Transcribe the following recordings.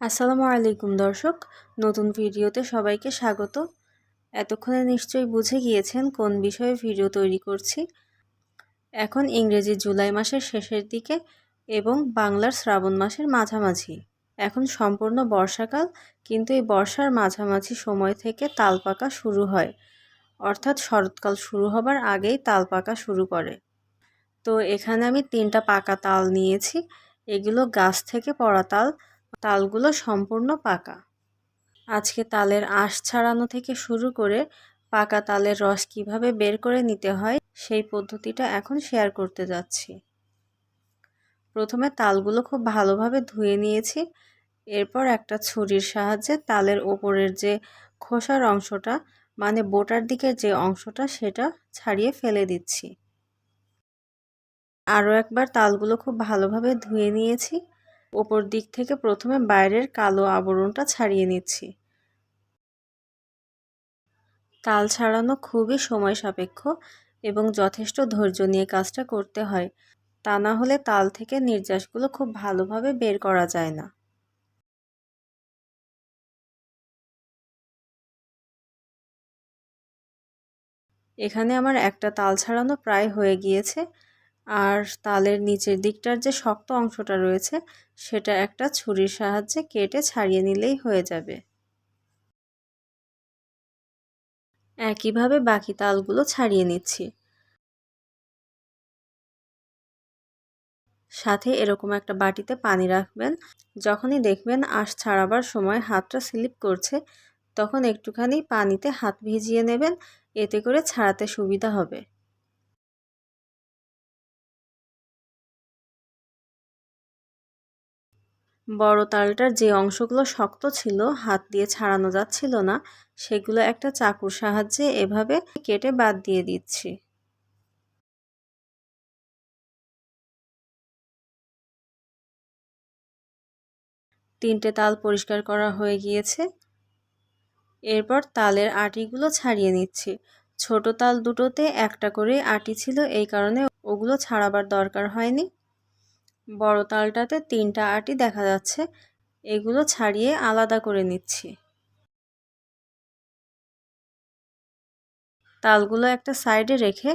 আসসালামু আলাইকুম, দর্শক। নতুন ভিডিওতে সবাইকে স্বাগত। এতক্ষণে নিশ্চয়ই বুঝে গিয়েছেন কোন বিষয়ে ভিডিও তৈরি করছি। এখন ইংরেজি জুলাই মাসের শেষের দিকে এবং বাংলার শ্রাবণ মাসের মাঝামাঝি। এখন সম্পূর্ণ বর্ষাকাল, কিন্তু এই বর্ষার মাঝামাঝি সময় থেকে তাল পাকা শুরু হয়। অর্থাৎ শরৎকাল শুরু হবার আগেই তাল পাকা শুরু করে। তো এখানে আমি তিনটা পাকা তাল নিয়েছি। এগুলো গাছ থেকে পড়া তাল তালগুলো সম্পূর্ণ পাকা। আজকে তালের আঁশ ছাড়ানো থেকে শুরু করে পাকা তালের রস কীভাবে বের করে নিতে হয়, সেই পদ্ধতিটা এখন শেয়ার করতে যাচ্ছি। প্রথমে তালগুলো খুব ভালোভাবে ধুয়ে নিয়েছি, এরপর একটা ছুরির সাহায্যে তালের ওপরের যে খোসার অংশটা মানে বোটার দিকের যে অংশটা, সেটা ছাড়িয়ে ফেলে দিচ্ছি। আরও একবার তালগুলো খুব ভালোভাবে ধুয়ে নিয়েছি। ওপর দিক থেকে প্রথমে বাইরের কালো আবরণটা ছাড়িয়ে নিচ্ছি। তাল ছাড়ানো খুবই সময় সাপেক্ষ এবং যথেষ্ট ধৈর্য নিয়ে কাজটা করতে হয়। তা না হলে তাল থেকে নির্যাসগুলো খুব ভালোভাবে বের করা যায় না। এখানে আমার একটা তাল ছাড়ানো প্রায় হয়ে গিয়েছে। আর তালের নিচের দিকটার যে শক্ত অংশটা রয়েছে, সেটা একটা ছুরির সাহায্যে কেটে ছাড়িয়ে নিলেই হয়ে যাবে। একইভাবে বাকি তালগুলো ছাড়িয়ে নিচ্ছি। সাথে এরকম একটা বাটিতে পানি রাখবেন। যখনই দেখবেন আঁশ ছাড়াবার সময় হাতটা স্লিপ করছে, তখন একটুখানি পানিতে হাত ভিজিয়ে নেবেন, এতে করে ছাড়াতে সুবিধা হবে। বড় তালটার যে অংশগুলো শক্ত ছিল, হাত দিয়ে ছাড়ানো যাচ্ছিল না, সেগুলো একটা চাকুর সাহায্যে এভাবে কেটে বাদ দিয়ে দিচ্ছি। তিনটে তাল পরিষ্কার করা হয়ে গিয়েছে। এরপর তালের আটিগুলো ছাড়িয়ে নিচ্ছি। ছোট তাল দুটোতে একটা করে আটি ছিল, এই কারণে ওগুলো ছাড়াবার দরকার হয়নি। বড় তালটাতে তিনটা আটি দেখা যাচ্ছে। এগুলো ছাড়িয়ে আলাদা করে নিচ্ছি। তালগুলো একটা সাইডে রেখে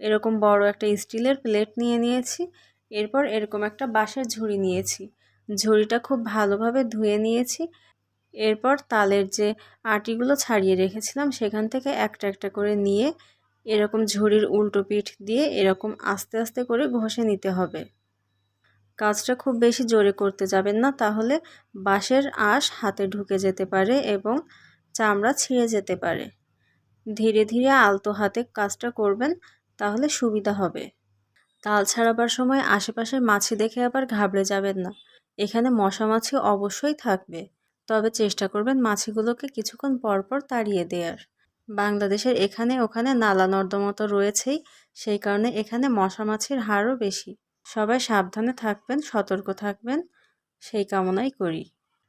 এরকম বড় একটা স্টিলের প্লেট নিয়ে নিয়েছি। এরপর এরকম একটা বাঁশের ঝুড়ি নিয়েছি। ঝুড়িটা খুব ভালোভাবে ধুয়ে নিয়েছি। এরপর তালের যে আটিগুলো ছাড়িয়ে রেখেছিলাম, সেখান থেকে একটা একটা করে নিয়ে এরকম ঝুড়ির উল্টো পিঠ দিয়ে এরকম আস্তে আস্তে করে ঘষে নিতে হবে। কাজটা খুব বেশি জোরে করতে যাবেন না, তাহলে বাঁশের আঁশ হাতে ঢুকে যেতে পারে এবং চামড়া ছিঁড়ে যেতে পারে। ধীরে ধীরে আলতো হাতে কাজটা করবেন, তাহলে সুবিধা হবে। তাল ছাড়াবার সময় আশেপাশে মাছি দেখে আবার ঘাবড়ে যাবেন না। এখানে মশা মাছি অবশ্যই থাকবে। তবে চেষ্টা করবেন মাছিগুলোকে কিছুক্ষণ পরপর তাড়িয়ে দেওয়ার বাংলাদেশের এখানে ওখানে নালা নর্দমা তো রয়েছেই, সেই কারণে এখানে মশা মাছির হারও বেশি। সবাই সাবধানে থাকবেন, সতর্ক থাকবেন, সেই কামনাই করি।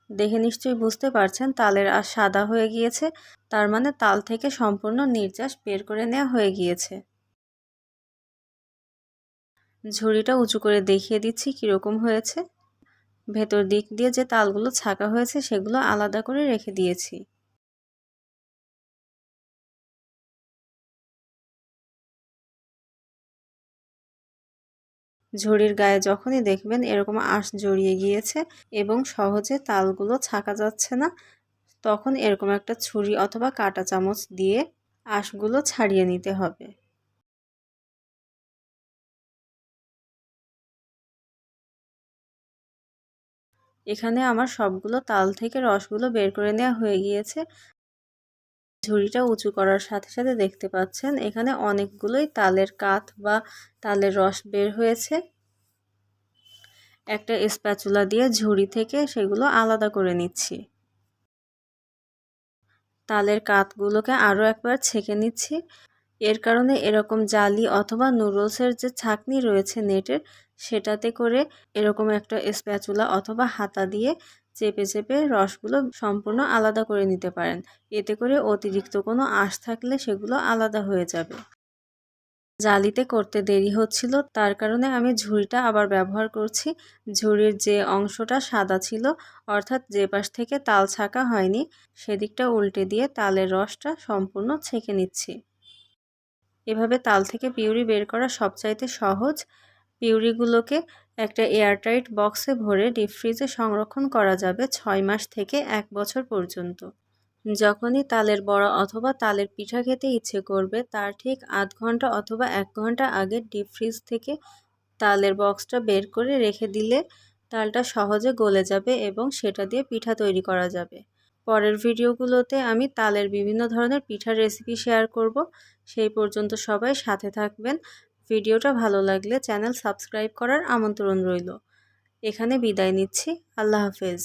দেখে নিশ্চয়ই বুঝতে পারছেন, তালের আর সাদা হয়ে গিয়েছে, তার মানে তাল থেকে সম্পূর্ণ নির্যাস বের করে নেওয়া হয়ে গিয়েছে। ঝুড়িটা উঁচু করে দেখিয়ে দিচ্ছি কীরকম হয়েছে। ভেতর দিক দিয়ে যে তালগুলো ছাকা হয়েছে, সেগুলো আলাদা করে রেখে দিয়েছি। ঝুড়ির গায়ে যখনই দেখবেন এরকম আঁশ জড়িয়ে গিয়েছে এবং সহজে তালগুলো ছাকা যাচ্ছে না, তখন এরকম একটা ছুরি অথবা কাটা চামচ দিয়ে আঁশগুলো ছাড়িয়ে নিতে হবে। এখানে আমার সবগুলো তাল থেকে রসগুলো বের করে নেওয়া হয়ে গিয়েছে। ঝুড়িটা উঁচু করার সাথে সাথে দেখতে পাচ্ছেন, এখানে অনেকগুলোই তালের কাঠ বা তালের রস বের হয়েছে। একটা স্প্যাচুলা দিয়ে ঝুড়ি থেকে সেগুলো আলাদা করে নিচ্ছি। তালের কাতগুলোকে আরও একবার ছেঁকে নিচ্ছি। এর কারণে এরকম জালি অথবা নুডলসের যে ছাকনি রয়েছে নেটের, সেটাতে করে এরকম একটা স্প্যাচুলা অথবা হাতা দিয়ে চেপে চেপে রসগুলো সম্পূর্ণ আলাদা করে নিতে পারেন। এতে করে অতিরিক্ত কোনো আঁশ থাকলে সেগুলো আলাদা হয়ে যাবে। জালিতে করতে দেরি হচ্ছিল, তার কারণে আমি ঝুড়িটা আবার ব্যবহার করছি। ঝুড়ির যে অংশটা সাদা ছিল, অর্থাৎ যে পাশ থেকে তাল ছাকা হয়নি, সেদিকটা উল্টে দিয়ে তালের রসটা সম্পূর্ণ ছেঁকে নিচ্ছি। এভাবে তাল থেকে পিউরি বের করা সবচাইতে সহজ। পিউরিগুলোকে একটা এয়ারটাইট বক্সে ভরে ডিপ ফ্রিজে সংরক্ষণ করা যাবে ছয় মাস থেকে এক বছর পর্যন্ত। যখনই তালের বড়া অথবা তালের পিঠা খেতে ইচ্ছে করবে, তার ঠিক আধ ঘণ্টা অথবা এক ঘণ্টা আগে ডিপ ফ্রিজ থেকে তালের বক্সটা বের করে রেখে দিলে তালটা সহজে গলে যাবে এবং সেটা দিয়ে পিঠা তৈরি করা যাবে। পরের ভিডিওগুলোতে আমি তালের বিভিন্ন ধরনের পিঠার রেসিপি শেয়ার করব। সেই পর্যন্ত সবাই সাথে থাকবেন। ভিডিওটা ভালো লাগলে চ্যানেল সাবস্ক্রাইব করার আমন্ত্রণ রইল। এখানে বিদায় নিচ্ছি। আল্লাহ হাফেজ।